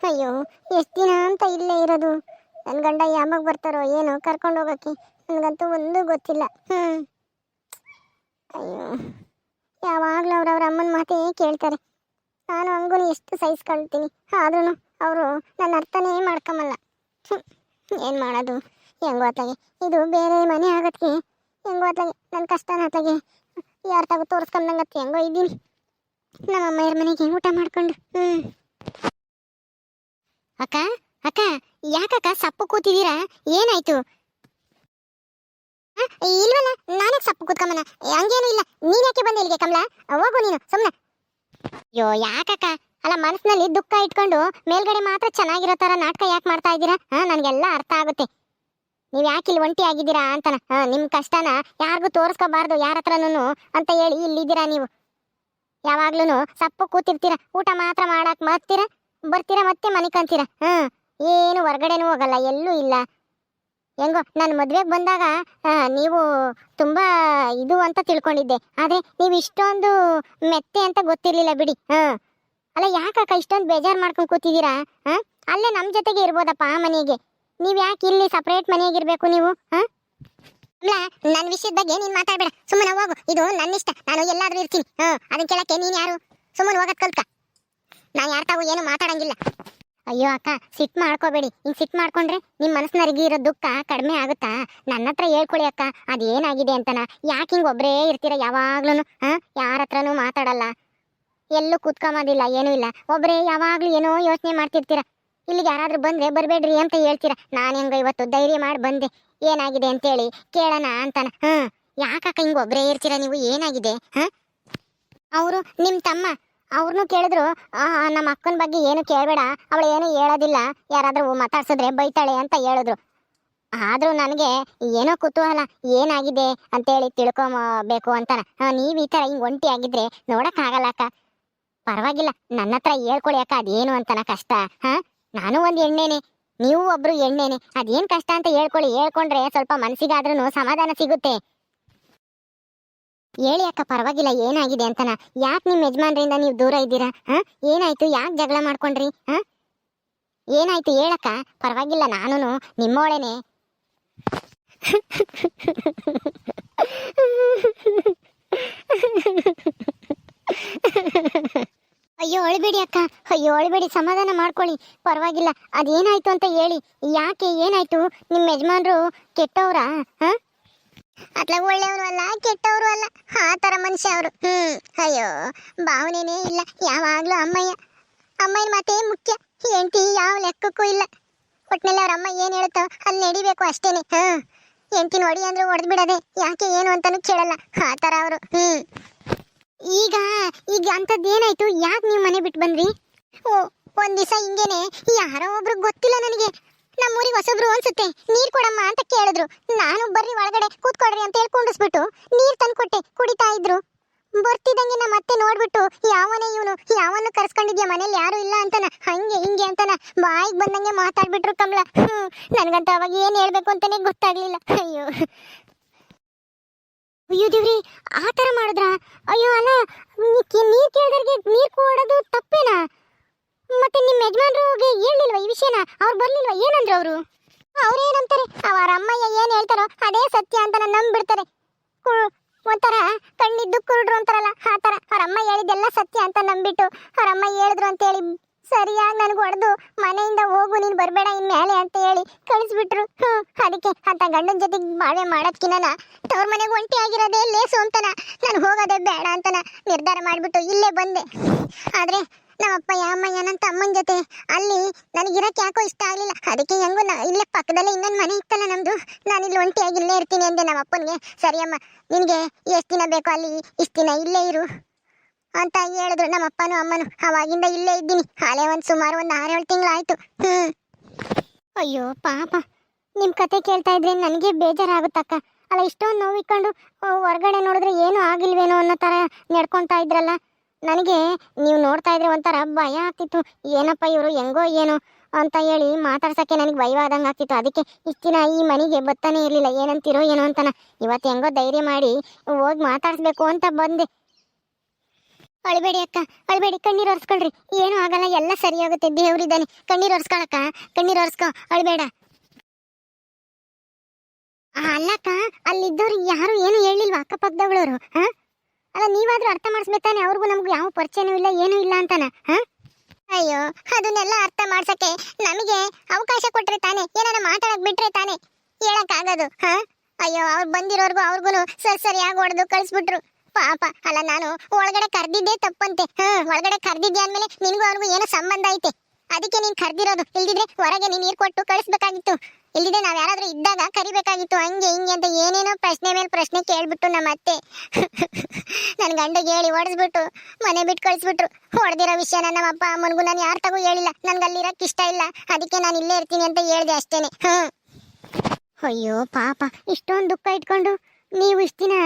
ಅಯ್ಯೋ, ಎಷ್ಟು ದಿನ ಅಂತ ಇಲ್ಲೇ ಇರೋದು. ನನ್ನ ಗಂಡ ಯಾವಾಗ ಬರ್ತಾರೋ ಏನೋ ಕರ್ಕೊಂಡು ಹೋಗೋಕ್ಕೆ. ನನಗಂತೂ ಒಂದು ಗೊತ್ತಿಲ್ಲ. ಹ್ಞೂ ಅಯ್ಯೋ, ಯಾವಾಗಲೂ ಅವ್ರ ಅಮ್ಮನ ಮಾತೇ ಕೇಳ್ತಾರೆ. ನಾನು ಹಂಗೂ ಎಷ್ಟು ಸಹಿಸ್ಕೊಳ್ತೀನಿ ಆದ್ರೂ ಅವರು ನನ್ನ ಅರ್ಥನೇ ಮಾಡ್ಕೊಂಬಲ್ಲ ಏನು ಮಾಡೋದು? ಹೆಂಗೋ ಅತ್ತಾಗೆ ಇದು ಬೇರೆ ಮನೆ ಆಗತ್ತೆ ಹೆಂಗೋ ಅತ್ತಾಗೆ ನನ್ನ ಕಷ್ಟನ ಅತ್ತಾಗೆ ಯಾರ ತಾಗೂ ತೋರಿಸ್ಕೊಂಡಂಗತ್ತೆ ಹೆಂಗೋ ಇದ್ದೀನಿ. ನಮ್ಮ ಅಮ್ಮಯ್ಯರ ಮನೆಗೆ ಊಟ ಮಾಡ್ಕೊಂಡು ಹ್ಞೂ ಅಕ್ಕ ಅಕ್ಕ, ಯಾಕಕ್ಕ ಸಪ್ಪು ಕೂತಿದ್ದೀರಾ? ಏನಾಯ್ತು? ಇಲ್ವಲ್ಲ, ನಾನೇ ಸಪ್ಪು ಕೂತ್ಕೊಂಬನ. ಹಂಗೇನು ಇಲ್ಲ. ನೀನ್ ಯಾಕೆ ಬಂದೆ ಇಲ್ಲಿಗೆ ಕಮಲ? ಹೋಗು ನೀನು ಸುಮ್ಮನೆ ಅಯ್ಯೋ, ಯಾಕಕ್ಕ? ಅಲ್ಲ, ಮನಸ್ಸಿನಲ್ಲಿ ದುಃಖ ಇಟ್ಕೊಂಡು ಮೇಲ್ಗಡೆ ಮಾತ್ರ ಚೆನ್ನಾಗಿರೋ ತರ ನಾಟಕ ಯಾಕೆ ಮಾಡ್ತಾ ಇದ್ದೀರಾ? ಹಾ, ನನಗೆಲ್ಲ ಅರ್ಥ ಆಗುತ್ತೆ. ನೀವ್ ಯಾಕೆ ಇಲ್ಲಿ ಒಂಟಿ ಆಗಿದ್ದೀರಾ ಅಂತನ? ಹಾ, ನಿಮ್ ಕಷ್ಟನ ಯಾರಿಗೂ ತೋರಿಸ್ಕೋಬಾರ್ದು, ಯಾರ ಹತ್ರನೂ ಅಂತ ಹೇಳಿ ಇಲ್ಲಿದ್ದೀರಾ ನೀವು? ಯಾವಾಗ್ಲೂ ಸಪ್ಪು ಕೂತಿರ್ತೀರಾ? ಊಟ ಮಾತ್ರ ಮಾಡಕ್ ಬರ್ತೀರಾ ಬರ್ತೀರಾ ಮತ್ತೆ ಮನಿಕಂತೀರಾ ಹ್ಮ್. ಏನು ಹೊರಗಡೆನೂ ಹೋಗಲ್ಲ, ಎಲ್ಲೂ ಇಲ್ಲ. ಹೆಂಗೋ, ನಾನು ಮದುವೆಗೆ ಬಂದಾಗ ನೀವು ತುಂಬಾ ಇದು ಅಂತ ತಿಳ್ಕೊಂಡಿದ್ದೆ. ಆದ್ರೆ ನೀವು ಇಷ್ಟೊಂದು ಮೆತ್ತೆ ಅಂತ ಗೊತ್ತಿರ್ಲಿಲ್ಲ ಬಿಡಿ. ಹಾ. ಅಲ್ಲ, ಯಾಕಕ್ಕ ಇಷ್ಟೊಂದು ಬೇಜಾರ್ ಮಾಡ್ಕೊಂಡು ಕೂತಿದ್ದೀರಾ? ಹಾ? ಅಲ್ಲೇ ನಮ್ಮ ಜೊತೆಗೆ ಇರ್ಬೋದಪ್ಪ ಆ ಮನೆಗೆ. ನೀವ್ ಯಾಕೆ ಇಲ್ಲಿ ಸಪರೇಟ್ ಮನೆಯಾಗಿರ್ಬೇಕು ನೀವು? ಹಾ? ನನ್ನ ವಿಷಯದ ಬಗ್ಗೆ ನೀನ್ ಮಾತಾಡಬೇಡ. ಸುಮ್ಮನೆ ಹೋಗು. ಇದು ನನ್ನ ಇಷ್ಟ. ನಾನು ಎಲ್ಲಾದ್ರೂ ಇರ್ತೀನಿ. ಹಾ ಅದನ್ನ ಕೇಳಕ್ಕೆ ನೀನು ಯಾರು? ಸುಮ್ಮನೆ ಹೋಗೋದು ಕಲ್ಕ ಯಾರ ತಾವು ಏನು ಮಾತಾಡಂಗಿಲ್ಲ. ಅಯ್ಯೋ ಅಕ್ಕ, ಸಿಟ್ ಮಾಡ್ಕೋಬೇಡಿ. ಹಿಂಗೆ ಸಿಟ್ ಮಾಡ್ಕೊಂಡ್ರೆ ನಿಮ್ಮ ಮನಸ್ಸಿನರಿಗೆ ಇರೋ ದುಃಖ ಕಡಿಮೆ ಆಗುತ್ತಾ? ನನ್ನ ಹತ್ರ ಹೇಳ್ಕೊಳ್ಳಿ ಅಕ್ಕ, ಅದೇನಾಗಿದೆ ಅಂತನ ಯಾಕೆ ಹಿಂಗ್ ಒಬ್ರೇ ಇರ್ತೀರ ಯಾವಾಗ್ಲೂ ಹಾ? ಯಾರ ಹತ್ರನೂ ಮಾತಾಡಲ್ಲ. ಎಲ್ಲೂ ಕೂತ್ಕೊಂಬೋದಿಲ್ಲ ಏನೂ ಇಲ್ಲ. ಒಬ್ರೇ ಯಾವಾಗ್ಲೂ ಏನೋ ಯೋಚನೆ ಮಾಡ್ತಿರ್ತೀರ. ಇಲ್ಲಿಗೆ ಯಾರಾದ್ರೂ ಬಂದ್ರೆ ಬರಬೇಡ್ರಿ ಅಂತ ಹೇಳ್ತೀರ. ನಾನು ಹೆಂಗ ಇವತ್ತು ಧೈರ್ಯ ಮಾಡಿ ಬಂದೆ. ಏನಾಗಿದೆ ಅಂತೇಳಿ ಕೇಳೋಣ ಅಂತಾನ. ಹ್ಮ್. ಯಾಕಕ್ಕ ಹಿಂಗ್ ಒಬ್ರೇ ಇರ್ತೀರ ನೀವು? ಏನಾಗಿದೆ, ಹ? ಅವರು ನಿಮ್ ತಮ್ಮ. ಅವ್ರನ್ನೂ ಕೇಳಿದ್ರು ನಮ್ಮ ಅಕ್ಕನ ಬಗ್ಗೆ ಏನು ಕೇಳಬೇಡ, ಅವಳು ಏನು ಹೇಳೋದಿಲ್ಲ, ಯಾರಾದರೂ ಮಾತಾಡ್ಸಿದ್ರೆ ಬೈತಾಳೆ ಅಂತ ಹೇಳಿದ್ರು. ಆದ್ರೂ ನನಗೆ ಏನೋ ಕುತೂಹಲ, ಏನಾಗಿದೆ ಅಂತೇಳಿ ತಿಳ್ಕೊಬೇಕು ಅಂತಾನ. ನೀವು ಈ ಥರ ಹಿಂಗೆ ಒಂಟಿ ಆಗಿದ್ರೆ ನೋಡೋಕ್ಕಾಗಲ್ಲ ಅಕ್ಕ. ಪರವಾಗಿಲ್ಲ, ನನ್ನ ಹತ್ರ ಹೇಳ್ಕೊಳಿ ಅಕ್ಕ, ಅದೇನು ಅಂತನ ಕಷ್ಟ. ಹಾಂ, ನಾನು ಒಂದು ಎಣ್ಣೆನೆ ನೀವು ಒಬ್ರು ಎಣ್ಣೆನೆ ಅದೇನು ಕಷ್ಟ ಅಂತ ಹೇಳ್ಕೊಳ್ಳಿ ಹೇಳ್ಕೊಂಡ್ರೆ ಸ್ವಲ್ಪ ಮನಸ್ಸಿಗಾದ್ರೂ ಸಮಾಧಾನ ಸಿಗುತ್ತೆ. ಹೇಳಿ ಅಕ್ಕ, ಪರವಾಗಿಲ್ಲ, ಏನಾಗಿದೆ ಅಂತನ? ಯಾಕೆ ನಿಮ್ಮ ಯಜಮಾನ್ರಿಂದ ನೀವು ದೂರ ಇದ್ದೀರಾ? ಹ? ಏನಾಯ್ತು? ಯಾಕೆ ಜಗಳ ಮಾಡ್ಕೊಂಡ್ರಿ? ಹ? ಏನಾಯ್ತು ಹೇಳಕ್ಕ? ಪರವಾಗಿಲ್ಲ ನಾನು ನಿಮ್ಮೋಳೆನೆ. ಅಯ್ಯೋ, ಅಳ್ಬೇಡಿ ಅಕ್ಕ. ಅಯ್ಯೋ, ಅಳ್ಬೇಡಿ, ಸಮಾಧಾನ ಮಾಡ್ಕೊಳ್ಳಿ. ಪರವಾಗಿಲ್ಲ, ಅದೇನಾಯ್ತು ಅಂತ ಹೇಳಿ. ಯಾಕೆ ಏನಾಯ್ತು? ನಿಮ್ಮ ಯಜಮಾನ್ರು ಕೆಟ್ಟವ್ರಾ? ಹ? ಅತ್ಲ ಒಳ್ಳೆಯವರು ಅಲ್ಲ, ಕೆಟ್ಟವರು ಅಲ್ಲ, ಆ ತರ ಮನುಷ್ಯ ಅವರು. ಹ್ಮ್, ಅಯ್ಯೋ, ಭಾವನೆನೇ ಇಲ್ಲ. ಯಾವಾಗಲೂ ಅಮ್ಮಯ್ಯ. ಅಮ್ಮಯ್ಯನ ಮಾತೇ ಮುಖ್ಯ. ಹೆಂಡತಿ ಯಾವ ಲೆಕ್ಕಕ್ಕೂ ಇಲ್ಲ. ಒಟ್ಟಿನಲ್ಲಿ ಅವ್ರ ಅಮ್ಮ ಏನು ಹೇಳುತ್ತೋ ಅಲ್ಲಿ ನಡಿಬೇಕು ಅಷ್ಟೇನೆ. ಹಾಂ ಹೆಂಡತಿ ನೋಡಿ ಅಂದ್ರೆ ಹೊಡೆದ್ ಯಾಕೆ ಏನು ಅಂತಾನು ಕೇಳಲ್ಲ. ಆ ತರ ಅವರು. ಹ್ಮ್. ಈಗ ಈಗ ಅಂಥದ್ದೇನಾಯ್ತು ಯಾಕೆ ನೀವು ಮನೆ ಬಿಟ್ಟು ಬಂದ್ರಿ? ಓ, ಒಂದು ದಿವಸ ಹಿಂಗೇನೆ ಯಾರೋ ಒಬ್ರು ಗೊತ್ತಿಲ್ಲ ನನಗೆ. ನಮ್ಮೂರಿಗೆ ಹೊಸಬ್ರು ಅನ್ಸುತ್ತೆ ನೀರ್ ಕೊಡಮ್ಮ ಅಂತ ಕೇಳಿದ್ರು. ನಾನು ಬರ್ರಿ ಒಳಗಡೆ ಕೂತ್ಕೊಡ್ರಿ ಅಂತ ಹೇಳಿ ನೀರ್ ತಂದ್ಕೊಟ್ಟೆ ಕುಡಿತಾ ಇದ್ರು. ಬರ್ತಿದಂಗೆ ನಮ್ಮ ಅತ್ತೆ ನೋಡ್ಬಿಟ್ಟು ಯಾವನೇ ಇವನು, ಯಾವನು ಕರ್ಸ್ಕೊಂಡಿದ್ಯಾ? ಮನೇಲಿ ಯಾರು ಇಲ್ಲ ಅಂತಾನ? ಹಂಗೆ ಹಿಂಗೆ ಅಂತಾನ? ಬಾಯಿಗೆ ಬಂದಂಗೆ ಮಾತಾಡ್ಬಿಟ್ರು ಕಮಲ. ಹ್ಮ್, ನನ್ಗಂತ ಅವಾಗ ಏನ್ ಹೇಳ್ಬೇಕು ಅಂತಾನೆ ಗೊತ್ತಾಗ್ಲಿಲ್ಲ. ಅಯ್ಯೋ. ಅಯ್ಯೋ ದೇವ್ರಿ, ಆ ತರ ಮಾಡಿದ್ರ? ಅಯ್ಯೋ ಅಲ್ಲ ನೀರ್ ಕೇಳಿದ್ರಿಗೆ ನೀರ್ ಕೊಡೋದು ತಪ್ಪೇನಾ ಮತ್ತೆ ನಿಮ್ಮ ಯಜಮಾನ್ರಿಗೆ ಹೇಳಿಲ್ವಾ ಈ ವಿಷಯನ ಅವ್ರು ಬರ್ಲಿಲ್ವಾ? ಏನಂದ್ರು ಅವರು? ಅವ್ರೇನಂತಾರೆ ಅವರ ಅಮ್ಮಯ್ಯ ಏನ್ ಹೇಳ್ತಾರೋ ಅದೇ ಸತ್ಯ ಅಂತ ನಂಬಿಡ್ತಾರೆ ಕು- ಒಂಥರ ಕಣ್ಣಿದ್ದು ಕುರುಡ್ರು ಅಂತಾರಲ್ಲ, ಆ ತರ ಅವ್ರ ಅಮ್ಮ ಹೇಳಿದ್ದೆಲ್ಲ ಸತ್ಯ ಅಂತ ನಂಬಿಟ್ಟು ಅವ್ರ ಅಮ್ಮ ಹೇಳಿದ್ರು ಅಂತ ಹೇಳಿ ಸರಿಯಾಗಿ ನನಗೆ ಹೊಡೆದು ಮನೆಯಿಂದ ಹೋಗು, ನೀನು ಬರಬೇಡ ಇನ್ಮೇಲೆ ಅಂತ ಹೇಳಿ ಕಳಿಸ್ಬಿಟ್ರು. ಹ್ಮ್, ಅದಕ್ಕೆ ಅಂತ ಗಂಡನ ಜೊತೆಗೆ ಬಾಳೆ ಮಾಡೋದ್ಕಿನ್ನ ತವ್ರ ಮನೆಗೆ ಒಂಟಿ ಆಗಿರೋದೇ ಲೇಸು ಅಂತನ. ನಾನು ಹೋಗೋದೇ ಬೇಡ ಅಂತನ ನಿರ್ಧಾರ ಮಾಡಿಬಿಟ್ಟು ಇಲ್ಲೇ ಬಂದೆ. ಆದ್ರೆ ನಮ್ಮಪ್ಪ ಯಾಮಯ್ಯ ನನ್ನ ತಮ್ಮನ ಜೊತೆ. ಅಲ್ಲಿ ನನಗಿರಕ್ಕೆ ಯಾಕೋ ಇಷ್ಟ ಆಗಲಿಲ್ಲ. ಅದಕ್ಕೆ ಹೆಂಗೋ ನಾ ಇಲ್ಲೇ ಪಕ್ಕದಲ್ಲೇ ಇನ್ನೊಂದು ಮನೆ ಇತ್ತಲ್ಲ ನಮ್ಮದು ನಾನು ಇಲ್ಲಿ ಒಂಟಿಯಾಗಿ ಇಲ್ಲೇ ಇರ್ತೀನಿ ಅಂದೆ ನಮ್ಮ ಅಪ್ಪನಿಗೆ ಸರಿಯಮ್ಮ, ನಿನಗೆ ಎಷ್ಟು ದಿನ ಬೇಕೋ ಅಲ್ಲಿ? ಇಷ್ಟು ದಿನ ಇಲ್ಲೇ ಇರು ಅಂತ ಹೇಳಿದ್ರು ನಮ್ಮ ಅಪ್ಪನೂ ಅಮ್ಮನು. ಅವಾಗಿಂದ ಇಲ್ಲೇ ಇದ್ದೀನಿ. ಹಾಲೆ ಒಂದು ಸುಮಾರು ಒಂದು ಆರೇಳು ತಿಂಗಳಾಯ್ತು. ಹ್ಞೂ ಅಯ್ಯೋ, ಪಾಪ. ನಿಮ್ಮ ಕತೆ ಕೇಳ್ತಾ ಇದ್ರೆ ನನಗೆ ಬೇಜಾರಾಗುತ್ತಕ್ಕ. ಅಲ್ಲ, ಇಷ್ಟೊಂದು ನೋವು ಇಟ್ಕೊಂಡು ಹೊರಗಡೆ ನೋಡಿದ್ರೆ ಏನೂ ಆಗಿಲ್ವೇನೋ ಅನ್ನೋ ಥರ ನಡ್ಕೊತಾ ಇದ್ರಲ್ಲ. ನನಗೆ ನೀವು ನೋಡ್ತಾ ಇದ್ರೆ ಒಂಥರ ಭಯ ಆಗ್ತಿತ್ತು. ಏನಪ್ಪ ಇವರು, ಹೆಂಗೋ ಏನೋ ಅಂತ ಹೇಳಿ ಮಾತಾಡ್ಸೋಕ್ಕೆ ನನಗೆ ಭಯವಾದಂಗೆ ಆಗ್ತಿತ್ತು. ಅದಕ್ಕೆ ಇಷ್ಟು ದಿನ ಈ ಮನೆಗೆ ಬರ್ತಾನೆ ಇರಲಿಲ್ಲ. ಏನಂತೀರೋ ಏನೋ ಅಂತನ. ಇವತ್ತು ಹೆಂಗೋ ಧೈರ್ಯ ಮಾಡಿ ಹೋಗಿ ಮಾತಾಡಿಸ್ಬೇಕು ಅಂತ ಬಂದೆ. ಅಳಬೇಡಿ ಅಕ್ಕ, ಅಳಬೇಡಿ. ಕಣ್ಣೀರು ಒರೆಸ್ಕೊಳ್ರಿ. ಏನು ಆಗಲ್ಲ. ಎಲ್ಲ ಸರಿಯಾಗುತ್ತೆ. ದೇವ್ರಿದ್ದಾನೆ ಕಣ್ಣೀರು ಒರೆಸ್ಕೊಳಕ್ಕ? ಕಣ್ಣೀರು ಒರೆಸ್ಕೊ. ಅಳಬೇಡ. ಅಲ್ಲಕ್ಕ, ಅಲ್ಲಿದ್ದವ್ರು ಯಾರು ಏನು ಹೇಳಿಲ್ವಾ? ಅಕ್ಕಪಕ್ಕದವ್ಳವ್ರು ಹಾ? ಅಲ್ಲ, ನೀವಾದ್ರೂ ಅರ್ಥ ಮಾಡಿಸ್ಬೇಕಾನೆ ಅವ್ರಿಗೂ ನಮಗೂ ಯಾವ ಪರಿಚಯನೂ ಇಲ್ಲ, ಏನೂ ಇಲ್ಲ ಅಂತಾನ, ಹಾ? ಅಯ್ಯೋ, ಅದನ್ನೆಲ್ಲ ಅರ್ಥ ಮಾಡ್ಸಕ್ಕೆ ನಮಗೆ ಅವಕಾಶ ಕೊಟ್ರೆ ತಾನೆ ಏನಾರ ಮಾತಾಡಕ್ ಬಿಟ್ರೆ ತಾನೆ ಹೇಳಕ್ ಆಗೋದು ಹಾ? ಅಯ್ಯೋ, ಅವ್ರು ಬಂದಿರೋರ್ಗು ಅವ್ರಿಗೂ ಸರಿ ಸರಿಯಾಗಿ ಹೊಡೆದು ಕಳಿಸ್ಬಿಟ್ರು. ಪಾಪ, ಅಲ್ಲ, ನಾನು ಒಳಗಡೆ ಕರ್ದಿದ್ದೆ ತಪ್ಪಂತೆ, ಹಾ? ಒಳಗಡೆ ಕರ್ದಿದ್ದೆ ಅಂದ್ಮೇಲೆ ನಿನ್ಗೂ ಅವ್ರಿಗೂ ಏನೋ ಸಂಬಂಧ ಐತೆ. ಅದಕ್ಕೆ ನೀನ್ ಕರ್ದಿರೋದು, ಇಲ್ದಿದ್ರೆ ಹೊರಗೆ ನೀನ್ ನೀರು ಕೊಟ್ಟು ಕಳಿಸ್ಬೇಕಾಗಿತ್ತು. ಇಲ್ದಿದ್ರೆ ನಾವ್ ಯಾರಾದ್ರೂ ಇದ್ದಾಗ ಕರಿಬೇಕಾಗಿತ್ತು, ಹಂಗೆ ಹಿಂಗೆ ಅಂತ ಏನೇನೋ ಪ್ರಶ್ನೆ ಮೇಲೆ ಪ್ರಶ್ನೆ ಕೇಳ್ಬಿಟ್ಟು ನಮ್ಮ ಅತ್ತೆ ನನ್ನ ಗಂಡಗೆ ಹೇಳಿ ಹೊಡೆಸ್ಬಿಟ್ಟು ಮನೆ ಬಿಟ್ಟು ಕಳಿಸ್ಬಿಟ್ರು. ಹೊಡೆದಿರೋ ವಿಷಯ ನಮ್ಮ ಅಪ್ಪ ಅಮ್ಮನಿಗೂ ನಾನು ಯಾರ ತಗೂ ಹೇಳಿಲ್ಲ ನನ್ಗೆ ಇರಕ್ಕೆ ಇಷ್ಟ ಇಲ್ಲ, ಅದಕ್ಕೆ ನಾನು ಇಲ್ಲೇ ಇರ್ತೀನಿ ಅಂತ ಹೇಳ್ದೆ ಅಷ್ಟೇನೆ. ಹ್ಮ್. ಅಯ್ಯೋ, ಪಾಪ, ಇಷ್ಟೊಂದು ದುಃಖ ಇಟ್ಕೊಂಡು ನೀವು ಇಷ್ಟ ದಿನ,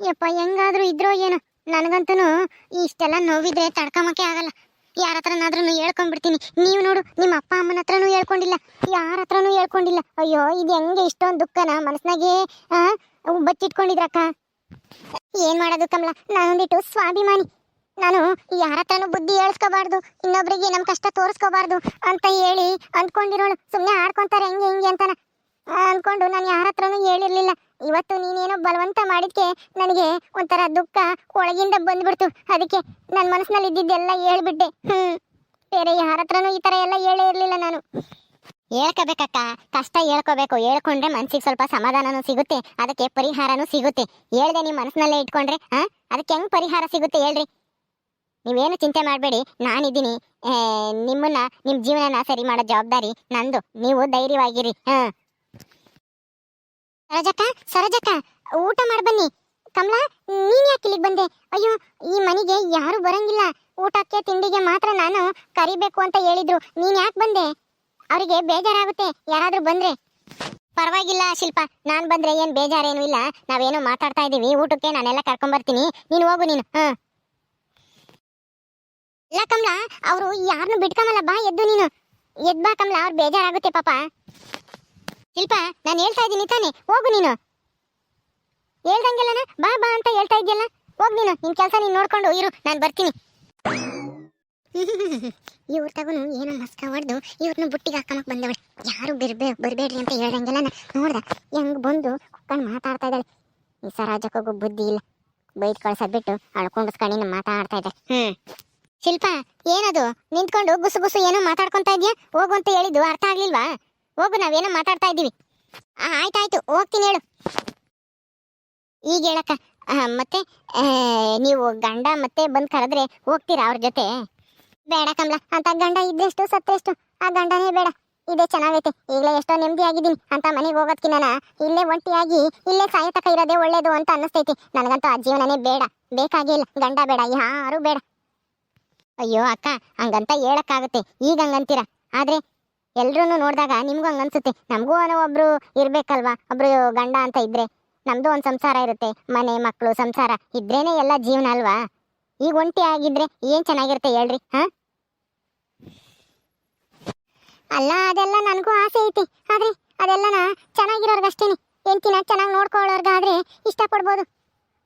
ಯಪ್ಪ, ಹೆಂಗಾದ್ರೂ ಇದ್ರೋ ಏನೋ, ನನಗಂತೂ ಇಷ್ಟೆಲ್ಲ ನೋವಿದ್ರೆ ತಡ್ಕೊಂಬಕ್ಕೆ ಆಗಲ್ಲ. ಯಾರ ಹತ್ರನಾದ್ರೂ ಹೇಳ್ಕೊಂಡ್ಬಿಡ್ತೀನಿ. ನೀವು ನೋಡು, ನಿಮ್ಮ ಅಪ್ಪ ಅಮ್ಮನ ಹತ್ರನೂ ಹೇಳ್ಕೊಂಡಿಲ್ಲ. ಯಾರ ಹತ್ರನೂ ಹೇಳ್ಕೊಂಡಿಲ್ಲ. ಅಯ್ಯೋ, ಇದು ಹೆಂಗೆ ಇಷ್ಟೊಂದು ದುಃಖನ? ಮನಸ್ನಾಗೆ ಬಚ್ಚಿಟ್ಕೊಂಡಿದ್ರಕ್ಕ ಏನ್ ಮಾಡೋದು ಕಮಲ? ನಾನೊಂದಿಟ್ಟು ಸ್ವಾಭಿಮಾನಿ. ನಾನು ಯಾರ ಹತ್ರನೂ ಬುದ್ಧಿ ಹೇಳ್ಸ್ಕೋಬಾರ್ದು. ಇನ್ನೊಬ್ರಿಗೆ ನಮ್ ಕಷ್ಟ ತೋರಿಸ್ಕೋಬಾರ್ದು ಅಂತ ಹೇಳಿ ಅಂದ್ಕೊಂಡಿರೋಳು. ಸುಮ್ಮನೆ ಆಡ್ಕೊಂತಾರೆ, ಹೆಂಗೆ ಹೆಂಗೆ ಅಂತಾನ. ಅನ್ಕೊಂಡು ನಾನು ಯಾರ ಹತ್ರನೂ ಹೇಳಿರ್ಲಿಲ್ಲ. ಇವತ್ತು ನೀನೇನೋ ಬಲವಂತ ಮಾಡಿದ್ಕೆ ನನಗೆ ಒಂಥರ ದುಃಖ ಒಳಗಿಂದ ಬಂದ್ಬಿಡ್ತು. ಅದಕ್ಕೆ ನನ್ನ ಮನಸ್ಸಿನಲ್ಲಿ ಇದ್ದಿದ್ದೆಲ್ಲ ಹೇಳ್ಬಿಟ್ಟೆ. ಹ್ಮ್. ಬೇರೆ ಯಾರ ಹತ್ರನೂ ಈ ತರ ಎಲ್ಲ ಹೇಳೇ ಇರಲಿಲ್ಲ ನಾನು. ಹೇಳ್ಕೋಬೇಕಕ್ಕ. ಕಷ್ಟ ಹೇಳ್ಕೋಬೇಕು. ಹೇಳ್ಕೊಂಡ್ರೆ ಮನ್ಸಿಗೆ ಸ್ವಲ್ಪ ಸಮಾಧಾನನೂ ಸಿಗುತ್ತೆ. ಅದಕ್ಕೆ ಪರಿಹಾರನೂ ಸಿಗುತ್ತೆ. ಹೇಳ್ದೆ ನೀವು ಮನಸ್ಸಿನಲ್ಲೇ ಇಟ್ಕೊಂಡ್ರೆ ಹಾ ಅದಕ್ಕೆ ಹೆಂಗ್ ಪರಿಹಾರ ಸಿಗುತ್ತೆ ಹೇಳ್ರಿ. ನೀವೇನು ಚಿಂತೆ ಮಾಡಬೇಡಿ. ನಾನಿದ್ದೀನಿ. ನಿಮ್ಮನ್ನ ನಿಮ್ಮ ಜೀವನನ ಸರಿ ಮಾಡೋ ಜವಾಬ್ದಾರಿ ನಂದು. ನೀವು ಧೈರ್ಯವಾಗಿರಿ. ಹಾ. ಸರೋಜಕ್ಕ ಸರೋಜಕ್ಕ, ಊಟ ಮಾಡಿ ಬನ್ನಿ. ಕಮಲಾ, ನೀನ್ ಯಾಕೆ ಇಲ್ಲಿಗೆ ಬಂದೆ? ಅಯ್ಯೋ, ಈ ಮನೆಗೆ ಯಾರು ಬರಂಗಿಲ್ಲ. ಊಟಕ್ಕೆ, ತಿಂಡಿಗೆ ಮಾತ್ರ ನಾನು ಕರಿಬೇಕು ಅಂತ ಹೇಳಿದ್ರು. ನೀನ್ ಯಾಕೆ ಬಂದೆ? ಅವರಿಗೆ ಬೇಜಾರಾಗುತ್ತೆ. ಯಾರಾದ್ರೂ ಬಂದ್ರೆ. ಪರವಾಗಿಲ್ಲ ಶಿಲ್ಪ. ನಾನ್ ಬಂದ್ರೆ ಏನ್ ಬೇಜಾರೇನು ಇಲ್ಲ. ನಾವೇನು ಮಾತಾಡ್ತಾ ಇದೀವಿ. ಊಟಕ್ಕೆ ನಾನೆಲ್ಲ ಕರ್ಕೊಂಡ್ ಬರ್ತೀನಿ ನೀನು ಹೋಗು ನೀನು. ಹ. ಇಲ್ಲ ಕಮಲಾ, ಅವರು ಯಾರನ್ನು ಬಿಟ್ಕಮಲ್ಲ. ಬಾ ಎದ್ದು ನೀನು. ಎದ್ ಬಾ ಕಮಲಾ, ಅವ್ರು ಬೇಜಾರಾಗುತ್ತೆ ಪಾಪ. ಶಿಲ್ಪ, ನಾನು ಹೇಳ್ತಾ ಇದ್ದೀನಿ ತಾನೆ, ಹೋಗು ನೀನು. ಹೇಳ್ದಂಗೆಲ್ಲನ? ಬಾ ಬಾ ಅಂತ ಹೇಳ್ತಾ ಇದ್ಯಲ್ಲ, ಹೋಗ್ ನೀನು. ನಿನ್ ಕೆಲಸ ನೀನ್ ನೋಡ್ಕೊಂಡು ಇರು, ನಾನು ಬರ್ತೀನಿ. ಇವ್ರ ತಗೋನು ಏನೋ ಮಸ್ಕ ಹೊಡೆದು ಇವ್ರನ್ನ ಬುಟ್ಟಿಗೆ ಹಾಕಮಕ್ ಬಂದವಳು. ಯಾರು ಬಿರ್ಬೇ ಬರ್ಬೇಡ್ರಿ ಅಂತ ಹೇಳ್ದಂಗೆಲ್ಲ ನೋಡ್ದ, ಹೆಂಗ್ ಬಂದು ಕುಕ್ಕಂಡು ಮಾತಾಡ್ತಾ ಇದ್ದಾಳೆ. ಈ ಸರಾಜಕ್ಕೋಗು ಬುದ್ಧಿ ಇಲ್ಲ. ಬೈಟ್ ಕಳ್ಸ ಬಿಟ್ಟು ಅಳ್ಕೊಂಡಿಸ್ಕೊಂಡು ಮಾತಾಡ್ತಾ ಇದ್ದಾಳೆ. ಹ್ಮ್. ಶಿಲ್ಪ, ಏನದು? ನಿಂತ್ಕೊಂಡು ಗುಸು ಗುಸು ಏನೋ ಮಾತಾಡ್ಕೊಂತ ಇದ್ಯಾ? ಹೋಗು ಅಂತ ಹೇಳಿದ್ದು ಅರ್ಥ ಆಗ್ಲಿಲ್ವಾ? ಹೋಗು, ನಾವೇನೋ ಮಾತಾಡ್ತಾ ಇದ್ದೀವಿ. ಆಯ್ತಾಯ್ತು, ಹೋಗ್ತೀನಿ ಹೇಳು. ಈಗ ಹೇಳಕ್ಕ ಮತ್ತೆ ನೀವು ಗಂಡ ಮತ್ತೆ ಬಂದು ಕರೆದ್ರೆ ಹೋಗ್ತೀರಾ ಅವ್ರ ಜೊತೆ? ಬೇಡ ಕಮಲ, ಅಂತ ಗಂಡ ಇದ್ದೆಷ್ಟು ಸತ್ತೆಷ್ಟು ಆ ಗಂಡನೇ ಬೇಡ. ಇದೇ ಚೆನ್ನಾಗೈತೆ, ಈಗಲೇ ಎಷ್ಟೋ ನೆಮ್ಮದಿ ಆಗಿದ್ದೀನಿ ಅಂತ ಮನೆಗೆ ಹೋಗೋದ್ಕಿನ್ನ? ಇಲ್ಲೇ ಒಂಟಿಯಾಗಿ, ಇಲ್ಲೇ ಸಾಯತಕ ಇರೋದೇ ಒಳ್ಳೇದು ಅಂತ ಅನ್ನಿಸ್ತೈತಿ. ನನಗಂತೂ ಆ ಜೀವನನೇ ಬೇಡ. ಬೇಕಾಗಿಲ್ಲ ಗಂಡ ಬೇಡ, ಯಾರು ಬೇಡ. ಅಯ್ಯೋ ಅಕ್ಕ, ಹಂಗಂತ ಹೇಳಕ್ಕಾಗುತ್ತೆ. ಈಗ ಹಂಗಂತೀರ? ಆದ್ರೆ ಎಲ್ರೂ ನೋಡಿದಾಗ ನಿಮ್ಗೂ ಹಂಗೆ ಅನ್ಸುತ್ತೆ. ನಮಗೂ ಅನ್ನೋ ಒಬ್ರು ಇರಬೇಕಲ್ವಾ? ಒಬ್ರು ಗಂಡ ಅಂತ ಇದ್ರೆ. ನಮ್ದು ಒಂದು ಸಂಸಾರ ಇರುತ್ತೆ. ಮನೆ ಮಕ್ಕಳು ಸಂಸಾರ. ಇದ್ರೇನೆ ಎಲ್ಲ ಜೀವನ ಅಲ್ವಾ? ಈಗ ಒಂಟಿ ಆಗಿದ್ರೆ ಏನ್ ಚೆನ್ನಾಗಿರುತ್ತೆ ಹೇಳ್ರಿ, ಹಾ? ಅಲ್ಲ, ಅದೆಲ್ಲ ನನಗೂ ಆಸೆ ಐತಿ. ಆದ್ರೆ ಅದೆಲ್ಲನ ಚೆನ್ನಾಗಿರೋರ್ಗಷ್ಟೇನೆ. ಹೆಂಡ್ತಿನ ಚೆನ್ನಾಗಿ ನೋಡ್ಕೊಳ್ಳೋರ್ಗಾದ್ರೆ ಇಷ್ಟಪಡ್ಬೋದು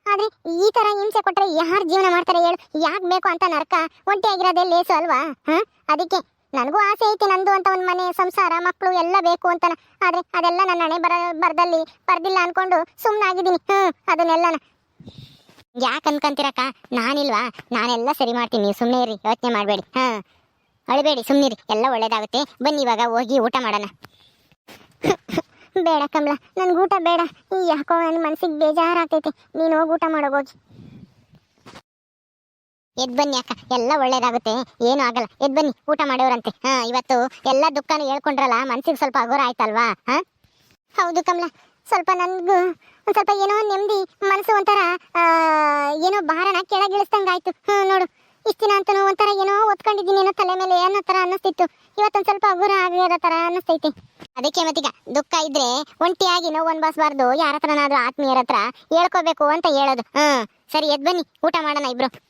ಆದ್ರೆ ಈ ತರ ಹಿಂಸೆ ಕೊಟ್ರೆ ಯಾರು ಜೀವನ ಮಾಡ್ತಾರೆ ಹೇಳು? ಯಾಕೆ ಬೇಕು ಅಂತ ನರ್ಕ ಒಂಟಿ ಆಗಿರೋದೇ ಲೇಸು ಅಲ್ವಾ, ಹಾ? ಅದಕ್ಕೆ ನನಗೂ ಆಸೆ ಐತಿ ನಂದು ಅಂತ ಒಂದು ಮನೆ, ಸಂಸಾರ ಮಕ್ಕಳು ಎಲ್ಲ ಬೇಕು ಅಂತ ಆದರೆ ಅದೆಲ್ಲ ನನ್ನ ಹಣೆ ಬರ ಬರದಲ್ಲಿ ಬರ್ದಿಲ್ಲ ಅನ್ಕೊಂಡು ಸುಮ್ಮನಾಗಿದ್ದೀನಿ ಹ್ಞೂ ಅದನ್ನೆಲ್ಲನ. ಯಾಕೆ ಅನ್ಕೊಂತೀರಕ್ಕ? ನಾನಿಲ್ವಾ? ನಾನೆಲ್ಲ ಸರಿ ಮಾಡ್ತೀನಿ. ನೀವು ಸುಮ್ಮನೆ ಇರಿ, ಯೋಚನೆ ಮಾಡಬೇಡಿ. ಹಾ. ಅಳಬೇಡಿ ಸುಮ್ಮನಿರಿ ಎಲ್ಲ ಒಳ್ಳೇದಾಗುತ್ತೆ. ಬನ್ನಿ ಇವಾಗ ಹೋಗಿ ಊಟ ಮಾಡೋಣ. ಬೇಡ ಕಮಲ ನನ್ಗೆ ಊಟ ಬೇಡ ಯಾಕೋ ನನ್ನ ಮನ್ಸಿಗೆ ಬೇಜಾರಾಗ್ತೈತೆ. ನೀನು ಹೋಗಿ ಊಟ ಮಾಡೋಗೋಗಿ ಎದ್ ಬನ್ನಿ ಅಕ್ಕ, ಎಲ್ಲ ಒಳ್ಳೇದಾಗುತ್ತೆ. ಏನೂ ಆಗಲ್ಲ. ಎದ್ ಬನ್ನಿ, ಊಟ ಮಾಡೋರಂತೆ. ಹಾ, ಇವತ್ತು ಎಲ್ಲ ದುಃಖನೂ ಹೇಳ್ಕೊಂಡ್ರಲ್ಲ, ಮನ್ಸಿಗೆ ಸ್ವಲ್ಪ ಅಗೋರ ಆಯ್ತಲ್ವಾ? ಹಾ? ಹೌದು ಕಮಲ, ಸ್ವಲ್ಪ ನನ್ಗೂ ಒಂದ್ ಸ್ವಲ್ಪ ಏನೋ ನೆಮ್ಮದಿ ಮನಸ್ಸು ಒಂಥರ ಏನೋ ಭಾರನ ಕೆಳಗಿಳಿಸ್ದಂಗಾಯ್ತು. ಹ್ಮ್, ನೋಡು. ಇಷ್ಟು ದಿನ ಅಂತನೂ ಒಂಥರ ಏನೋ ಒತ್ಕೊಂಡಿದ್ದೀನಿ ಏನೋ ತಲೆ ಮೇಲೆ ಏನೋ ತರ ಅನ್ನಿಸ್ತಿತ್ತು. ಇವತ್ತೊಂದ್ ಸ್ವಲ್ಪ ಅಗುರ ಆಗಿರೋ ತರ ಅನ್ನಿಸ್ತೈತಿ. ಅದಕ್ಕೆ ಮತ್ತೀಗ, ದುಃಖ ಇದ್ರೆ ಒಂಟಿಯಾಗಿ ನೋವು ಅನ್ಬಾಸ್ಬಾರ್ದು ಯಾರ ಹತ್ರನಾದ್ರೂ ಆತ್ಮೀಯರ ಹತ್ರ ಹೇಳ್ಕೋಬೇಕು ಅಂತ ಹೇಳೋದು. ಹ್ಞೂ ಸರಿ, ಎದ್ ಬನ್ನಿ, ಊಟ ಮಾಡೋಣ ಇಬ್ರು.